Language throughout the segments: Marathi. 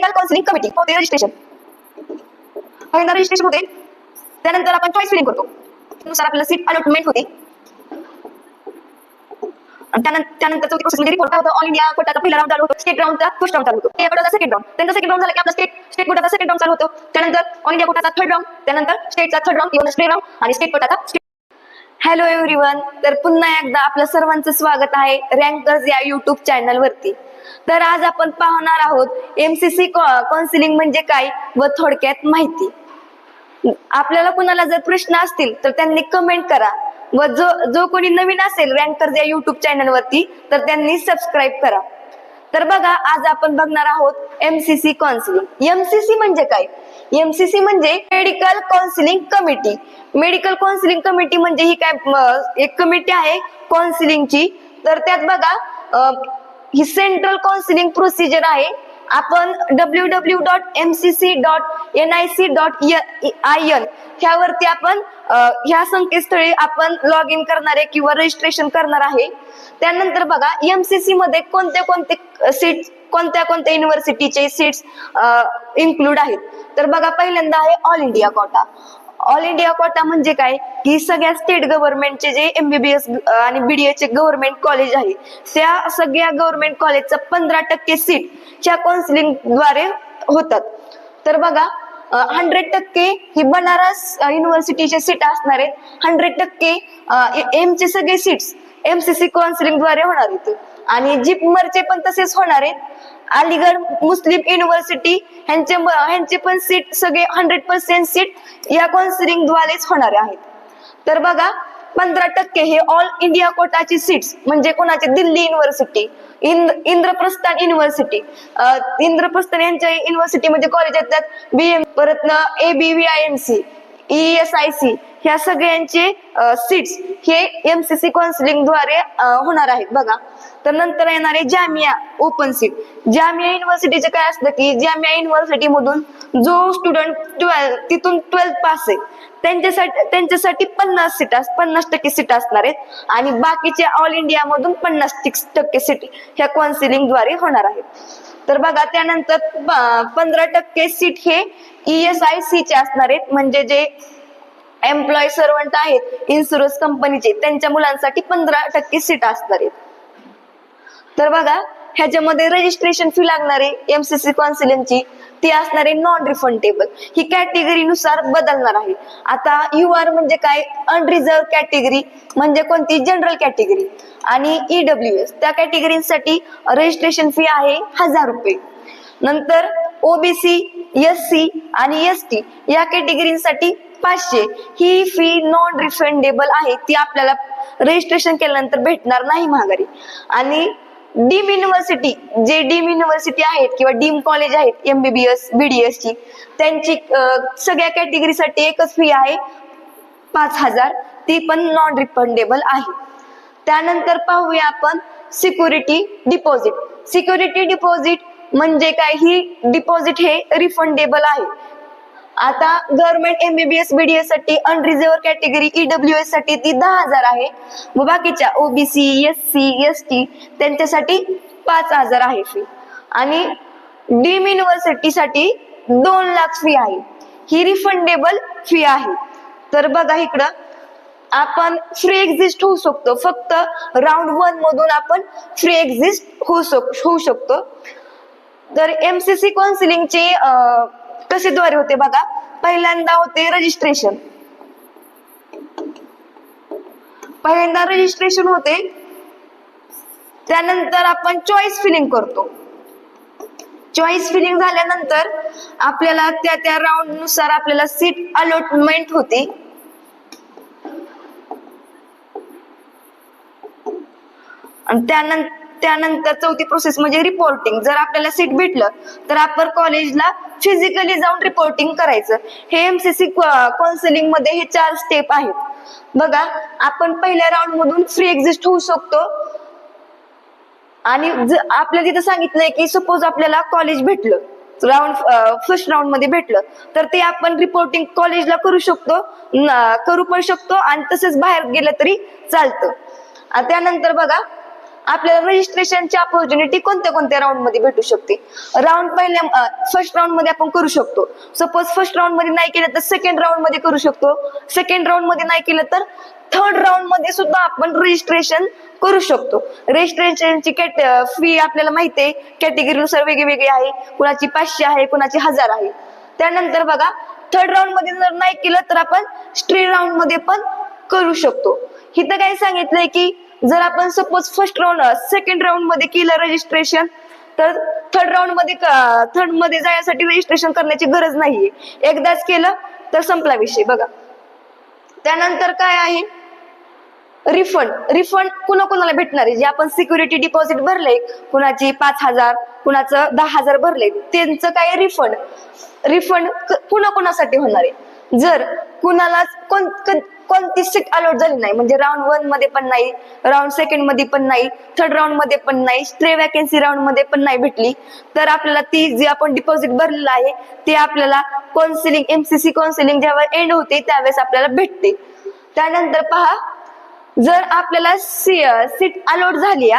मेडिकल काउन्सिलिंग कमिटी होते रजिस्ट्रेशन पहिल्यांदा रजिस्ट्रेशन होते त्यानंतर आपण चॉईस फिलिंग करतो. त्यानुसार आपल्याला सीट अलॉटमेंट होते. त्यानंतर चौथी प्रोसेस रिपोर्ट ऑल इंडिया कोटाचा पहिला राऊंड चालू होतो. स्टेट राऊंडचा फर्स्ट राऊंड चालू होतो. या सेकंड राऊंड त्यांचा सेकंड राऊंड झाला की आपला स्टेट स्टेट कोटाचा सेकंड राऊंड चालू होतो. त्यानंतर ऑल इंडिया कोटाचा थर्ड राऊंड त्यानंतर स्टेटचा थर्ड राऊंड किंवा स्टेट राऊंड आणि स्टेट कोटाचा हॅलो एव्हरीवन तर पुन्हा एकदा आपलं सर्वांचं स्वागत आहे. रँकर्स या युट्यूब चॅनल वरती. तर आज आपण पाहणार आहोत एमसीसी काउन्सिलिंग म्हणजे काय व थोडक्यात माहिती. आपल्याला कुणाला जर प्रश्न असतील तर त्यांनी कमेंट करा. व जो जो कोणी नवीन असेल रँकर या युट्यूब चॅनल वरती तर त्यांनी सबस्क्राईब करा. तर बघा आज आपण बघणार आहोत एमसीसी काउन्सिलिंग एमसीसी म्हणजे काय? एमसीसी म्हणजे medical counselling committee medical counselling committee म्हणजे ही काय एक कमिटी आहे काउन्सिलिंगची तर त्यात बघा ही सेंट्रल काउन्सिलिंग प्रोसिजर आहे. आपण W W dot M C C dot N I C dot I N ह्यावरती आपण ह्या संकेतस्थळी आपण लॉग इन करणार आहे किंवा रजिस्ट्रेशन करणार आहे. त्यानंतर बघा एमसीसी मध्ये कोणते कोणते सीट कोणत्या कोणत्या युनिव्हर्सिटीचे सीट्स इन्क्लूड आहेत. तर बघा पहिल्यांदा आहे all India quota all India quota म्हणजे काय? की सगळ्या स्टेट गव्हर्नमेंटचे जे एमबीबीएस आणि बीडीए चे गव्हर्नमेंट कॉलेज आहे. त्या सगळ्या गव्हर्नमेंट कॉलेजचा पंधरा टक्के सीट ह्या काउन्सिलिंगद्वारे होतात. तर बघा हंड्रेड टक्के ही बनारस युनिव्हर्सिटीचे सीट असणार आहेत. हंड्रेड टक्के एम चे सगळे सीट्स एमसीसी काउन्सिलिंगद्वारे होणार आहेत. आणि जिपमरचे पण तसेच होणार आहेत अलीगड मुस्लिम युनिव्हर्सिटी ह्यांचे ह्यांचे पण सीट सगळे हंड्रेड पर्सेंट सीट या कॉन्सिलिंग द्वारेच होणार आहेत. तर बघा पंधरा टक्के हे ऑल इंडिया कोटाची सीट्स म्हणजे कोणाची? दिल्ली युनिव्हर्सिटी इंद इंद्रप्रस्थान युनिव्हर्सिटी इंद्रप्रस्थान यांच्या युनिव्हर्सिटीमध्ये कॉलेज येतात. बीएम परत A B V I M C E S I C ह्या सगळ्यांचे सीट्स हे एमसीसी काउन्सिलिंगद्वारे होणार आहेत. बघा तर नंतर येणार आहे जामिया ओपन सीट जामिया युनिव्हर्सिटीचे काय असतं की जामिया युनिव्हर्सिटी मधून जो स्टुडंट ट्वेल्थ तिथून ट्वेल्थ पास आहे त्यांच्यासाठी त्यांच्यासाठी पन्नास सीट पन्नास टक्के सीट असणार आहेत आणि बाकीचे ऑल इंडिया मधून पन्नास टक्के सीट ह्या काउन्सिलिंगद्वारे होणार आहेत. तर बघा त्यानंतर पंधरा टक्के सीट हे ईएसआय एस आय सी चे असणार आहेत म्हणजे जे एम्प्लॉय सर्वंट आहेत इन्शुरन्स कंपनीचे त्यांच्या मुलांसाठी पंधरा टक्के सीट असणार आहेत. तर बघा ह्याच्यामध्ये रजिस्ट्रेशन फी लागणार आहे एमसीसी काउन्सिलिंगची ती असणार आहे नॉन रिफंडेबल ही कॅटेगरी नुसार बदलणार आहे. आता यू आर म्हणजे काय? अनरिझर्व कॅटेगरी म्हणजे कोणती? जनरल कॅटेगरी आणि ईडब्ल्यू एस त्या कॅटेगरीसाठी रजिस्ट्रेशन फी आहे हजार रुपये. नंतर ओबीसी एस सी आणि एस टी या कॅटेगरीसाठी पाचशे. ही फी नॉन रिफंडेबल आहे ती आपल्याला रजिस्ट्रेशन केल्यानंतर भेटणार नाही महागारी. आणि डीम युनिव्हर्सिटी जे डीम युनिव्हर्सिटी आहेत किंवा डीम कॉलेज आहेत एमबीबीएस बीडीएस ची त्यांची सगळ्या कॅटेगरीसाठी एकच फी आहे पाच हजार. ती पण नॉन रिफंडेबल आहे. त्यानंतर पाहूया आपण सिक्युरिटी डिपॉझिट सिक्युरिटी डिपॉझिट म्हणजे काय? ही डिपॉझिट हे रिफंडेबल आहे. आता गव्हर्नमेंट एमबीबीएस बीडीएससाठी अनरिझर्व कॅटेगरी ईडब्ल्यू एससाठी ती दहा हजार आहे. व बाकीच्या OBC S C S T त्यांच्यासाठी पाच हजार आहे फी आणि डीम युनिव्हर्सिटी साठी दोन लाख फी आहे. ही रिफंडेबल फी आहे. तर बघा इकडं आपण फ्री एक्झिस्ट होऊ शकतो. फक्त राऊंड वन मधून आपण फ्री एक्झिस्ट होऊ शक होऊ शकतो. तर एमसीसी काउन्सिलिंगचे कसे द्वारे होते बघा? पहिल्यांदा होते रजिस्ट्रेशन पहिल्यांदा रजिस्ट्रेशन होते. त्यानंतर आपण चॉईस फिलिंग करतो. चॉईस फिलिंग झाल्यानंतर आपल्याला त्या त्या राऊंडनुसार आपल्याला सीट अलॉटमेंट होते. आणि त्यानंतर त्यानंतर चौथी प्रोसेस म्हणजे रिपोर्टिंग जर आपल्याला सीट भेटलं तर आपण कॉलेजला फिजिकली जाऊन रिपोर्टिंग करायचं. हे एमसीसी काउन्सिलिंगमध्ये हे चार स्टेप आहेत. बघा आपण पहिल्या राऊंड मधून फ्री एक्झिस्ट होऊ शकतो. आणि आपल्याला तिथं सांगितलंय की सपोज आपल्याला कॉलेज भेटलं राऊंड फर्स्ट राऊंडमध्ये भेटलं तर ते आपण रिपोर्टिंग कॉलेजला करू शकतो करू पण शकतो आणि तसेच बाहेर गेलं तरी चालतं. त्यानंतर बघा आपल्याला रजिस्ट्रेशनची ऑपॉर्च्युनिटी कोणत्या कोणत्या राऊंडमध्ये भेटू शकते? राऊंड पहिल्या फर्स्ट राऊंडमध्ये आपण करू शकतो. सपोज फर्स्ट राऊंडमध्ये नाही केलं तर सेकंड राऊंडमध्ये करू शकतो. सेकंड राऊंडमध्ये नाही केलं तर थर्ड राऊंडमध्ये सुद्धा आपण रजिस्ट्रेशन करू शकतो. रजिस्ट्रेशनची कॅट फी आपल्याला माहिती आहे. कॅटेगरीनुसार वेगळी आहे. कुणाची पाचशे आहे कुणाची हजार आहे. त्यानंतर बघा थर्ड राऊंडमध्ये जर नाही केलं तर आपण स्ट्री राऊंडमध्ये पण करू शकतो. इथं काय सांगितलंय की जर आपण सपोज फर्स्ट राऊंड सेकंड राऊंडमध्ये केलं रजिस्ट्रेशन तर थर्ड राऊंडमध्ये थर्डमध्ये जाण्यासाठी रजिस्ट्रेशन करण्याची गरज नाहीये. एकदाच केलं तर संपला विषय बघा. त्यानंतर काय आहे? रिफंड रिफंड कुणा कुणाला भेटणार आहे? जे आपण सिक्युरिटी डिपॉझिट भरले कुणाची पाच हजार कुणाचं दहा हजार भरले त्यांचं काय रिफंड रिफंड कुणा कुणासाठी होणार आहे? जर कुणाला कोण कोणती सीट अलॉट झाली नाही. म्हणजे राऊंड वनमध्ये पण नाही राऊंड सेकंडमध्ये पण नाही थर्ड राऊंडमध्ये पण नाही स्ट्रे वॅकन्सी राऊंडमध्ये पण नाही भेटली. तर आपल्याला ती जी आपण डिपॉझिट भरलेलं आहे ते आपल्याला काउन्सिलिंग एमसीसी काउन्सिलिंग जेव्हा एंड होते त्यावेळेस आपल्याला भेटते. त्यानंतर पहा जर आपल्याला सीट अलॉट झाली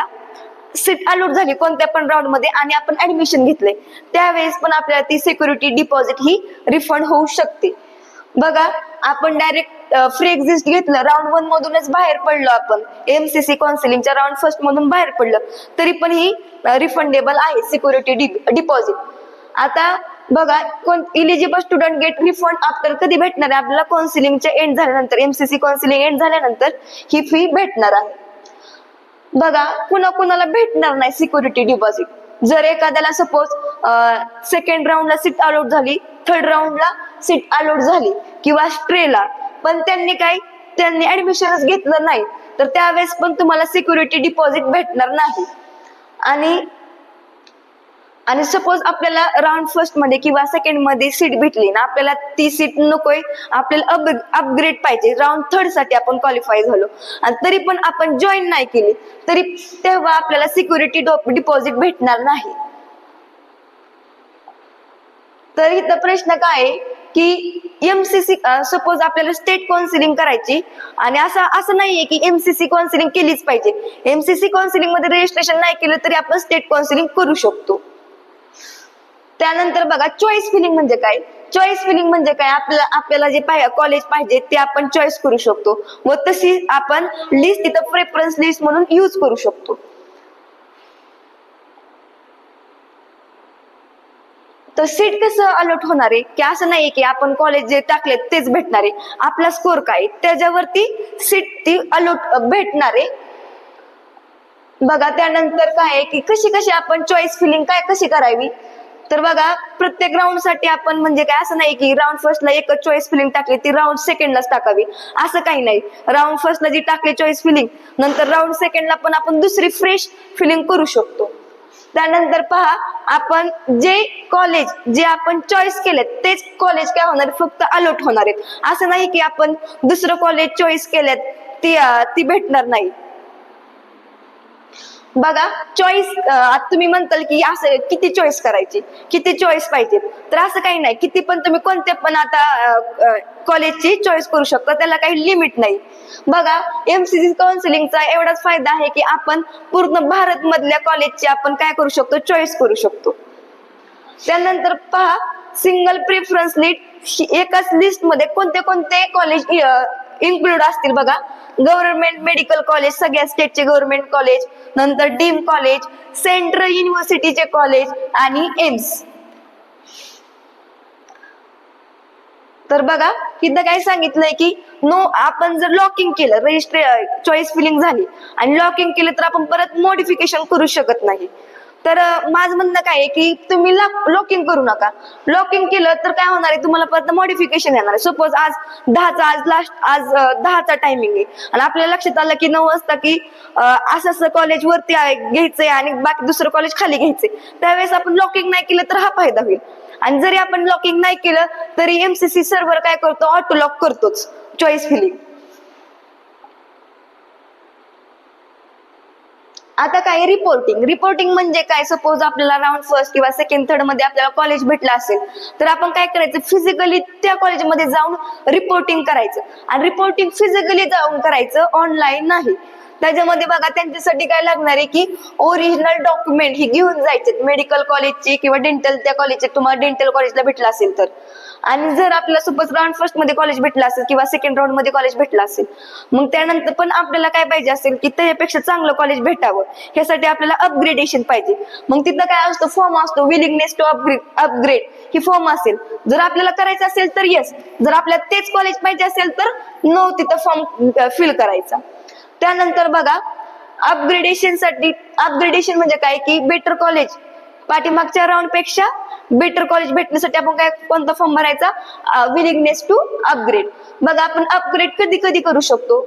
सीट अलॉट झाली कोणत्या पण राऊंडमध्ये आणि आपण ऍडमिशन घेतले त्यावेळेस पण आपल्याला ती सिक्युरिटी डिपॉझिट ही रिफंड होऊ शकते. बघा आपण डायरेक्ट फ्री एक्झिस्ट घेतलं राऊंड वन मधूनच बाहेर पडलो आपण. एमसीसी काउन्सिलिंगच्या राऊंड फर्स्ट मधून बाहेर पडलं. तरी पण ही रिफंडेबल आहे सिक्युरिटी डिपॉझिट आता बघा कोण eligible student get refund after कधी भेटणार आहे? आपल्याला काउन्सिलिंगच्या एंड झाल्यानंतर एमसीसी काउन्सिलिंग एंड झाल्यानंतर ही फी भेटणार आहे. बघा कुणा कुणाला भेटणार नाही सिक्युरिटी डिपॉझिट जर एखाद्याला सपोज सेकंड राऊंडला सीट अलॉट झाली थर्ड राऊंडला सीट अलॉट झाली किंवा स्ट्रेला पण त्यांनी काय? त्यांनी ऍडमिशनच घेतलं नाही. तर त्यावेळेस पण तुम्हाला सिक्युरिटी डिपॉझिट भेटणार नाही. आणि आणि सपोज आपल्याला राऊंड फर्स्टमध्ये किंवा सेकंडमध्ये सीट भेटली ना आपल्याला ती सीट नकोय. आपल्याला अप अपग्रेड पाहिजे. राऊंड थर्डसाठी आपण क्वालिफाय झालो. आणि तरी पण आपण जॉईन नाही केली. तरी तेव्हा आपल्याला सिक्युरिटी डिपॉझिट भेटणार नाही. तर इथं प्रश्न काय आहे? की एमसीसी सपोज आपल्याला स्टेट काउन्सिलिंग करायची आणि असं असं नाहीये की एमसीसी काउन्सिलिंग केलीच पाहिजे. एमसीसी काउन्सिलिंगमध्ये रजिस्ट्रेशन नाही केलं तरी आपण स्टेट काउन्सिलिंग करू शकतो. त्यानंतर बघा चॉईस फिलिंग म्हणजे काय? चॉईस फिलिंग म्हणजे काय? आपल्याला आपल्याला जे कॉलेज पाहिजे ते आपण चॉईस करू शकतो. व तशी आपण लिस्ट तिथं प्रेफरन्स लिस्ट म्हणून यूज करू शकतो. तर सीट कसं अलॉट होणार आहे? की असं नाही की आपण कॉलेज जे टाकले तेच भेटणार आहे. आपला स्कोर काय? त्याच्यावरती सीट ती अलॉट भेटणार आहे. बघा त्यानंतर काय आहे की कशी कशी आपण चॉईस फिलिंग काय कशी करावी? तर बघा प्रत्येक राऊंडसाठी आपण म्हणजे काय? असं नाही की राऊंड फर्स्टला एकच चॉईस फिलिंग टाकली ती राऊंड सेकंडलाच टाकावी. असं काही नाही. राऊंड फर्स्टला जी टाकली चॉईस फिलिंग नंतर राऊंड सेकंडला पण आपण दुसरी फ्रेश फिलिंग करू शकतो. त्यानंतर पहा आपण जे कॉलेज जे आपण चॉईस केले तेच कॉलेज काय होणार? फक्त अलॉट होणार आहेत. असं नाही की आपण दुसरं कॉलेज चॉईस केलेत ती ती भेटणार नाही. बघा चॉईस तुम्ही म्हणताल की असं किती चॉईस करायची? किती चॉईस पाहिजे? तर असं काही नाही. किती पण तुम्ही कोणते पण आता कॉलेजची चॉईस करू शकता. त्याला काही लिमिट नाही. बघा एमसीसी काउन्सिलिंगचा एवढाच फायदा आहे की आपण पूर्ण भारत मधल्या कॉलेजची आपण काय करू शकतो? चॉईस करू शकतो. त्यानंतर पहा सिंगल प्रेफरन्स लिस्ट एकाच लिस्टमध्ये कोणते कोणते कॉलेज इन्क्लूड असतील बघा. गव्हर्नमेंट मेडिकल कॉलेज सगळ्या स्टेटचे गव्हर्नमेंट कॉलेज नंतर डीम कॉलेज सेंट्रल युनिव्हर्सिटीचे कॉलेज आणि एम्स तर बघा इथं काय सांगितलंय की नो आपण जर लॉकिंग केलं रजिस्ट्रे चॉईस फिलिंग झाली आणि लॉकिंग केलं तर आपण परत मॉडिफिकेशन करू शकत नाही. तर माझं म्हणणं काय आहे की तुम्ही लॉकिंग करू नका. लॉकिंग केलं तर काय होणार आहे? तुम्हाला परत मॉडिफिकेशन येणार आहे. सपोज आज दहाचा आज लास्ट आज दहाचा टायमिंग आहे. आणि आपल्या लक्षात आलं की नऊ वाजता की असं असं कॉलेज वरती घ्यायचंय आणि बाकी दुसरं कॉलेज खाली घ्यायचंय. त्यावेळेस आपण लॉकिंग नाही केलं तर हा फायदा होईल. आणि जरी आपण लॉकिंग नाही केलं तरी एमसीसी सर्व्हर काय करतो? ऑटो लॉक करतोच. चॉईस आता काय रिपोर्टिंग रिपोर्टिंग म्हणजे काय? सपोज आपल्याला राऊंड फर्स्ट किंवा सेकंड थर्डमध्ये आपल्याला कॉलेज भेटलं असेल तर आपण काय करायचं? फिजिकली त्या कॉलेजमध्ये जाऊन रिपोर्टिंग करायचं. आणि रिपोर्टिंग फिजिकली जाऊन करायचं ऑनलाईन नाही. त्याच्यामध्ये बघा त्यांच्यासाठी काय लागणार आहे की ओरिजिनल डॉक्युमेंट ही घेऊन जायचे मेडिकल कॉलेजची किंवा डेंटल त्या कॉलेजचे तुम्हाला डेंटल कॉलेजला भेटलं असेल तर. आणि जर आपल्याला सपोज राऊंड फर्स्टमध्ये कॉलेज भेटला असेल किंवा सेकंड राऊंडमध्ये कॉलेज भेटला असेल मग त्यानंतर पण आपल्याला काय पाहिजे असेल की त्याच्यापेक्षा चांगलं कॉलेज भेटावं. ह्यासाठी आपल्याला अपग्रेडेशन पाहिजे. मग तिथं काय असतं फॉर्म असतो विलिंगनेस टू अपग्रेड अपग्रेड ही फॉर्म असेल. जर आपल्याला करायचं असेल तर येस जर आपल्याला तेच कॉलेज पाहिजे असेल तर नो तिथं फॉर्म फिल करायचा. त्यानंतर बघा अपग्रेडेशनसाठी अपग्रेडेशन म्हणजे काय? की बेटर कॉलेज पाठीमागच्या राऊंडपेक्षा बेटर कॉलेज भेटण्यासाठी आपण काय कोणता फॉर्म भरायचा? विलिंगनेस टू अपग्रेड बघा आपण अपग्रेड कधी कधी करू शकतो.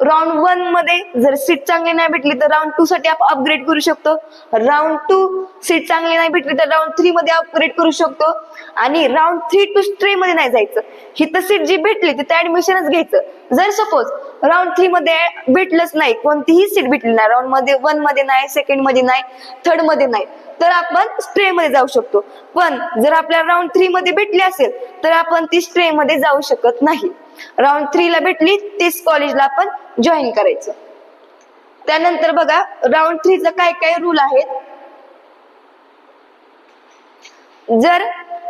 राऊंड वनमध्ये जर सीट चांगली नाही भेटली तर राऊंड टू साठी आपण अपग्रेड करू शकतो. राऊंड टू सीट चांगली नाही भेटली तर राऊंड थ्री मध्ये अपग्रेड करू शकतो. आणि राऊंड थ्री टू थ्री मध्ये नाही जायचं. ही तर सीट जी भेटली तिथे ऍडमिशनच घ्यायचं. जर सपोज राऊंड थ्री मध्ये भेटलंच नाही कोणतीही सीट भेटली नाही. राऊंडमध्ये वनमध्ये नाही सेकंडमध्ये नाही थर्डमध्ये नाही. तर आपण स्ट्रे मध्ये जाऊ शकतो. पण जर आपल्याला राऊंड थ्री मध्ये भेटली असेल तर आपण ती स्ट्रे मध्ये जाऊ शकत नाही. राऊंड थ्री ला भेटली तीच कॉलेजला आपण जॉईन करायचं. त्यानंतर बघा राऊंड थ्रीचा काय काय रूल आहेत? जर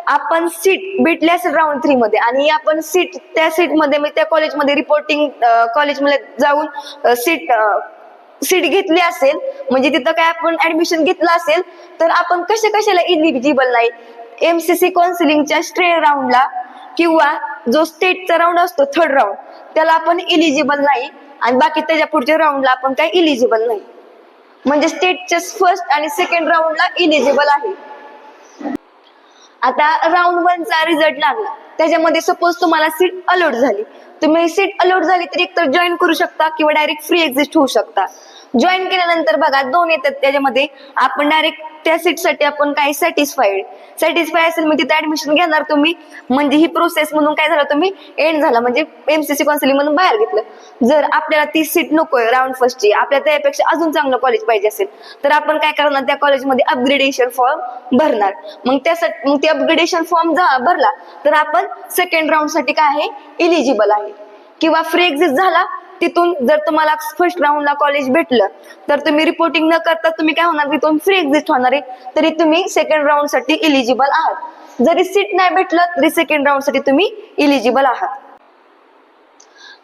आपण सीट भेटली असेल राऊंड थ्री मध्ये आणि आपण सीट त्या सीटमध्ये त्या कॉलेजमध्ये रिपोर्टिंग कॉलेजमध्ये जाऊन सीट सीट घेतली असेल म्हणजे तिथं काय आपण ऍडमिशन घेतलं असेल तर आपण कशा कशाला इलिजिबल नाही एमसीसी काउन्सिलिंगच्या स्ट्रे राऊंडला किंवा जो स्टेटचा राऊंड असतो थर्ड राऊंड त्याला आपण इलिजिबल नाही. आणि बाकी त्याच्या पुढच्या राऊंडला आपण काय इलिजिबल नाही. म्हणजे स्टेटच्या फर्स्ट आणि सेकंड राऊंडला इलिजिबल आहे. आता राऊंड वनचा रिझल्ट लागला. त्याच्यामध्ये सपोज तुम्हाला सीट अलॉट झाली. तुम्ही सीट अलॉट झाली तर एकतर जॉईन करू शकता किंवा डायरेक्ट फ्री एक्झिस्ट होऊ शकता. जॉईन केल्यानंतर बघा दोन येतात त्याच्यामध्ये. आपण डायरेक्ट त्या सीटसाठी आपण काय सॅटिस्फाईड सॅटिस्फाय असेल मग तिथे ऍडमिशन घेणार तुम्ही. म्हणजे ही प्रोसेस म्हणून काय झालं तुम्ही? एंड झाला. म्हणजे एमसीसी काउन्सिलिंग म्हणून बाहेर घेतलं. जर आपल्याला ती सीट नकोय राऊंड फर्स्टची आपल्याला त्यापेक्षा अजून चांगलं कॉलेज पाहिजे असेल तर आपण काय करणार? त्या कॉलेजमध्ये अपग्रेडेशन फॉर्म भरणार. मग त्यासाठी मग ते अपग्रेडेशन फॉर्म भरला तर आपण सेकंड राऊंडसाठी काय आहे? इलिजिबल आहे. किंवा फ्री एक्झिस्ट झाला तिथून जर तुम्हाला फर्स्ट राऊंडला कॉलेज भेटलं तर तुम्ही रिपोर्टिंग न करता तुम्ही काय होणार? तिथून फ्री एक्झिट होणार आहे. तरी तुम्ही सेकंड राऊंडसाठी इलिजिबल आहात. जरी सीट नाही भेटलं तरी सेकंड राऊंडसाठी तुम्ही इलिजिबल आहात.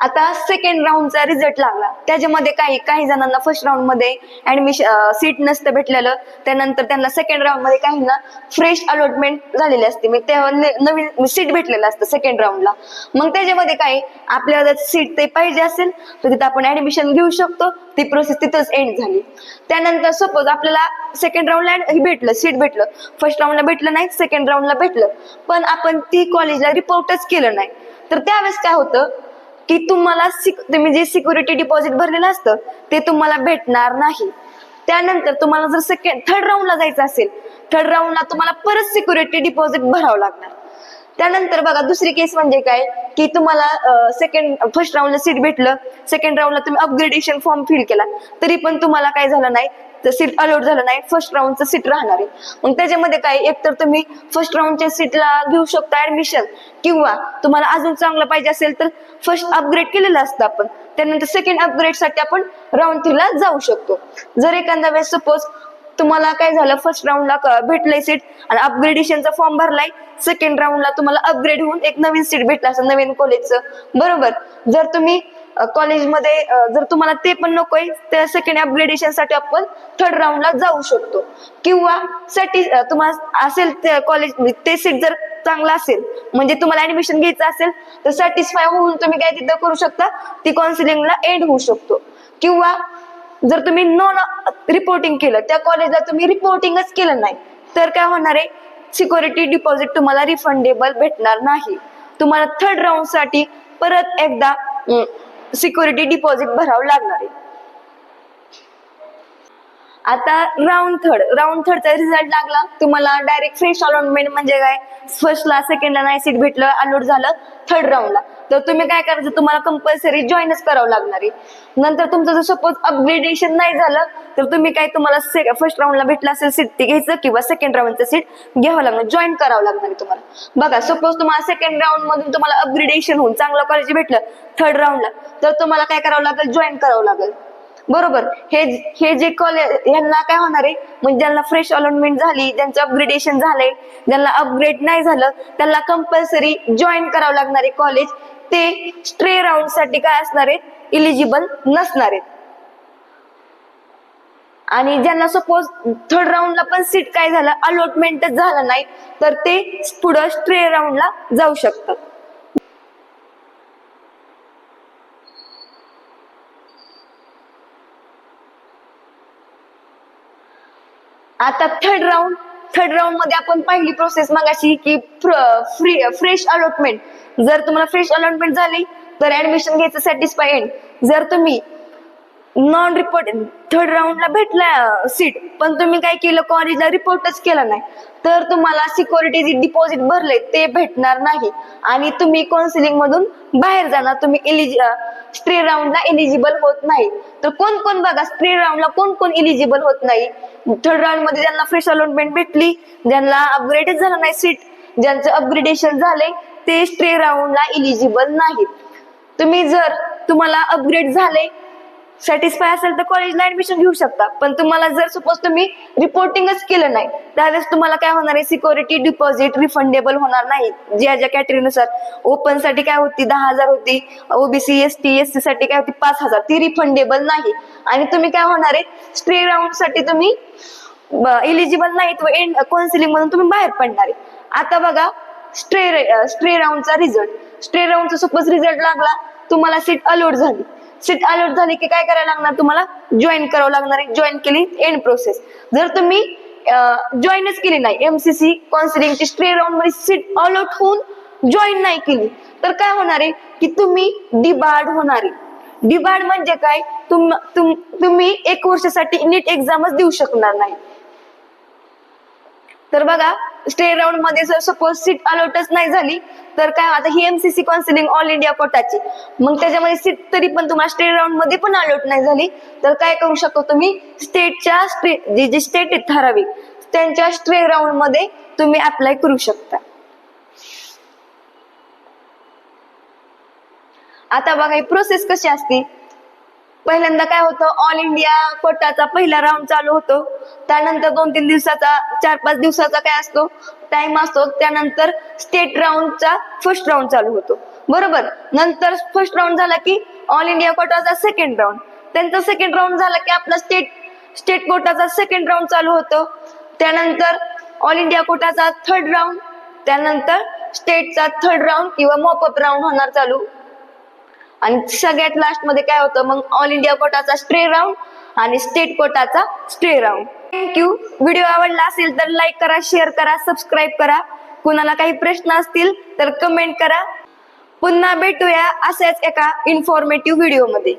आता सेकंड राऊंडचा रिझल्ट लागला. त्याच्यामध्ये काही काही जणांना फर्स्ट राऊंडमध्ये ऍडमिशन सीट नसतं भेटलेलं. त्यानंतर त्यांना सेकंड राऊंडमध्ये काहींना फ्रेश अलॉटमेंट झालेली असते. मग तेव्हा नवीन सीट भेटलेलं असतं सेकंड राऊंडला मग त्याच्यामध्ये काय आपल्याला सीट ते पाहिजे असेल तर तिथं आपण ऍडमिशन घेऊ शकतो. ती प्रोसेस तिथंच एंड झाली. त्यानंतर सपोज आपल्याला सेकंड राऊंडला भेटलं सीट भेटलं. फर्स्ट राऊंडला भेटलं नाही सेकंड राऊंडला भेटलं. पण आपण ती कॉलेजला रिपोर्टच केलं नाही. तर त्यावेळेस काय होतं की तुम्हाला तुम्ही जे सिक्युरिटी डिपॉझिट भरलेलं असतं ते तुम्हाला भेटणार नाही. त्यानंतर तुम्हाला जर सेकंड थर्ड राऊंडला जायचं असेल थर्ड राऊंडला तुम्हाला परत सिक्युरिटी डिपॉझिट भरावं लागणार. त्यानंतर बघा दुसरी केस म्हणजे काय? की तुम्हाला सेकंड फर्स्ट राऊंडला सीट भेटलं सेकंड राऊंडला तुम्ही अपग्रेडेशन फॉर्म फिल केला. तरी पण तुम्हाला काय झालं नाही? तर सीट अलॉट झालं नाही फर्स्ट राऊंडचं सीट राहणार आहे. मग त्याच्यामध्ये काय एकतर तुम्ही फर्स्ट राऊंडच्या सीटला घेऊ शकता ऍडमिशन किंवा तुम्हाला अजून चांगलं पाहिजे असेल तर फर्स्ट अपग्रेड केलेलं असतं आपण. त्यानंतर सेकंड अपग्रेडसाठी आपण राऊंड थ्रीला जाऊ शकतो. जर एखाद्या वेळेस सपोज तुम्हाला काय झालं फर्स्ट राऊंडला भेटलंय सीट आणि अपग्रेडेशनचा फॉर्म भरलाय सेकंड राऊंडला तुम्हाला अपग्रेड होऊन एक नवीन सीट भेटला असं नवीन कॉलेजचं बरोबर? जर तुम्ही कॉलेजमध्ये जर तुम्हाला ते पण नकोय त्या सेकंड अपग्रेडेशनसाठी आपण थर्ड राऊंडला जाऊ शकतो. किंवा साठी तुम्हाला असेल कॉलेज ते सीट जर चांगला असेल म्हणजे तुम्हाला ऍडमिशन घ्यायचं असेल तर सॅटिस्फाय होऊन तुम्ही काय तिथं करू शकता ती काउन्सिलिंगला एंड होऊ शकतो. किंवा जर तुम्ही नॉन रिपोर्टिंग केलं त्या कॉलेजला तुम्ही रिपोर्टिंगच केलं नाही तर काय होणार आहे? सिक्युरिटी डिपॉझिट तुम्हाला रिफंडेबल भेटणार नाही. तुम्हाला थर्ड राऊंडसाठी परत एकदा सिक्युरिटी डिपॉझिट भरावं लागणार आहे. आता राऊंड थर्ड राऊंड थर्डचा रिझल्ट लागला. तुम्हाला डायरेक्ट फ्रेश अलॉटमेंट म्हणजे काय? फर्स्टला सेकंडला नाही सीट भेटलं अलॉट झालं. थर्ड राऊंडला तर तुम्ही काय करायचं? तुम्हाला कंपल्सरी जॉईनच करावं लागणार आहे. नंतर तुमचं जर सपोज अपग्रेडेशन नाही झालं तर तुम्ही काय तुम्हाला फर्स्ट राऊंडला भेटलं असेल सीट ते घ्यायचं किंवा सेकंड राऊंडचं सीट घ्यावं लागणार जॉईन करावं लागणार आहे तुम्हाला. बघा सपोज तुम्हाला सेकंड राऊंड मधून तुम्हाला अपग्रेडेशन होऊन चांगलं कॉलेज भेटलं थर्ड राऊंडला तर तुम्हाला काय करावं लागेल? जॉईन करावं लागेल. बरोबर. हे हे जे कॉलेज यांना काय होणार आहे? म्हणजे ज्यांना फ्रेश अलॉटमेंट झाली ज्यांचं अपग्रेडेशन झालंय ज्यांना अपग्रेड नाही झालं त्यांना कंपल्सरी जॉईन करावं लागणार आहे कॉलेज ते स्ट्रे राऊंडसाठी काय असणार आहेत? इलिजिबल नसणार आहेत. आणि ज्यांना सपोज थर्ड राऊंडला पण सीट काय झालं? अलॉटमेंटच झालं नाही तर ते पुढं स्ट्रे राऊंडला जाऊ शकतात. आता थर्ड राऊंड थर्ड राऊंडमध्ये आपण पहिली प्रोसेस मागाशी की फ्री फ्रेश अलॉटमेंट जर तुम्हाला फ्रेश अलॉटमेंट झाली तर ऍडमिशन घ्यायचं सॅटिस्फाईड जर तुम्ही नॉन रिपोर्ट थर्ड राऊंडला भेटला सीट पण तुम्ही काय केलं कॉलेजला रिपोर्टच केला नाही. तर तुम्हाला सिक्युरिटी जे डिपॉझिट भरले ते भेटणार नाही. आणि तुम्ही काउन्सिलिंग मधून बाहेर जाणार. तुम्ही इलिजि स्ट्रे राऊंडला इलिजिबल होत नाही. तर कोण कोण बघा स्ट्रे राऊंडला कोण कोण इलिजिबल होत नाही? थर्ड राऊंडमध्ये ज्यांना फ्रेश अलॉटमेंट भेटली ज्यांना अपग्रेडच झालं नाही सीट ज्यांचं अपग्रेडेशन झाले ते स्ट्रे राऊंडला इलिजिबल नाहीत. तुम्ही जर तुम्हाला अपग्रेड झाले सॅटिस्फाय असेल तर कॉलेजला ऍडमिशन घेऊ शकता. पण तुम्हाला जर सपोज तुम्ही रिपोर्टिंगच केलं नाही त्यावेळेस तुम्हाला काय होणार आहे? सिक्युरिटी डिपॉझिट रिफंडेबल होणार नाही. ज्या ज्या कॅटेगरीनुसार ओपनसाठी काय होती? दहा हजार होती. OBC S T S C साठी काय होती? पाच हजार. ती रिफंडेबल नाही. आणि तुम्ही काय होणार आहे? स्ट्रे राऊंडसाठी तुम्ही इलिजिबल नाहीत व एंड काउन्सिलिंग मधून तुम्ही बाहेर पडणार आहे. आता बघा स्ट्रे स्ट्रे राऊंडचा रिझल्ट स्ट्रे राऊंडचा सपोज रिझल्ट लागला तुम्हाला सीट अलोट झाली. सीट अलॉट झाली की काय करायला लागणार तुम्हाला? जॉईन करावं लागणार आहे. जॉईन केली एंड प्रोसेस जर तुम्ही जॉईनच केली नाही एमसीसी काउन्सिलिंगची स्ट्रे राऊंडमध्ये सीट अलॉट होऊन जॉईन नाही केली तर काय होणार आहे की तुम्ही डिबार्ड होणार आहे. डिबार्ड म्हणजे काय? तुम तुम- तुम्ही एक वर्षासाठी नीट एक्झामच देऊ शकणार नाही. तर बघा स्टे राऊंडमध्ये जर सपोज सीट अलॉटच नाही झाली तर काय हो, आता ही एमसीसी काउन्सिलिंग ऑल इंडिया कोटाची मग त्याच्यामध्ये सीट तरी पण तुम्हाला स्टेट राऊंडमध्ये पण अलॉट नाही झाली. तर काय करू शकतो तुम्ही? स्टेटच्या स्टेट जे जे स्टेट आहेत ठराविक त्यांच्या स्टे राऊंडमध्ये तुम्ही अप्लाय करू शकता. आता बघा ही प्रोसेस कशी असते? पहिल्यांदा काय होतं ऑल इंडिया कोटाचा पहिला राऊंड चालू होतो. त्यानंतर दोन तीन दिवसाचा चार पाच दिवसाचा काय असतो टाइम असतो. त्यानंतर स्टेट राऊंडचा फर्स्ट राऊंड चालू होतो. बरोबर? नंतर फर्स्ट राऊंड झाला की ऑल इंडिया कोटाचा सेकंड राऊंड त्यांचा सेकंड राऊंड झाला की आपला स्टेट स्टेट कोटाचा सेकंड राऊंड चालू होतो. त्यानंतर ऑल इंडिया कोटाचा थर्ड राऊंड त्यानंतर स्टेटचा थर्ड राऊंड किंवा मॉपअप राऊंड होणार चालू. आणि सगळ्यात लास्टमध्ये काय होतं? मग ऑल इंडिया कोटाचा स्ट्रे राऊंड आणि state कोटाचा stray round thank you video आवडला असेल तर लाईक करा शेअर करा सबस्क्राईब करा. कुणाला काही प्रश्न असतील तर कमेंट करा. पुन्हा भेटूया अशाच एका इन्फॉर्मेटिव्ह व्हिडिओमध्ये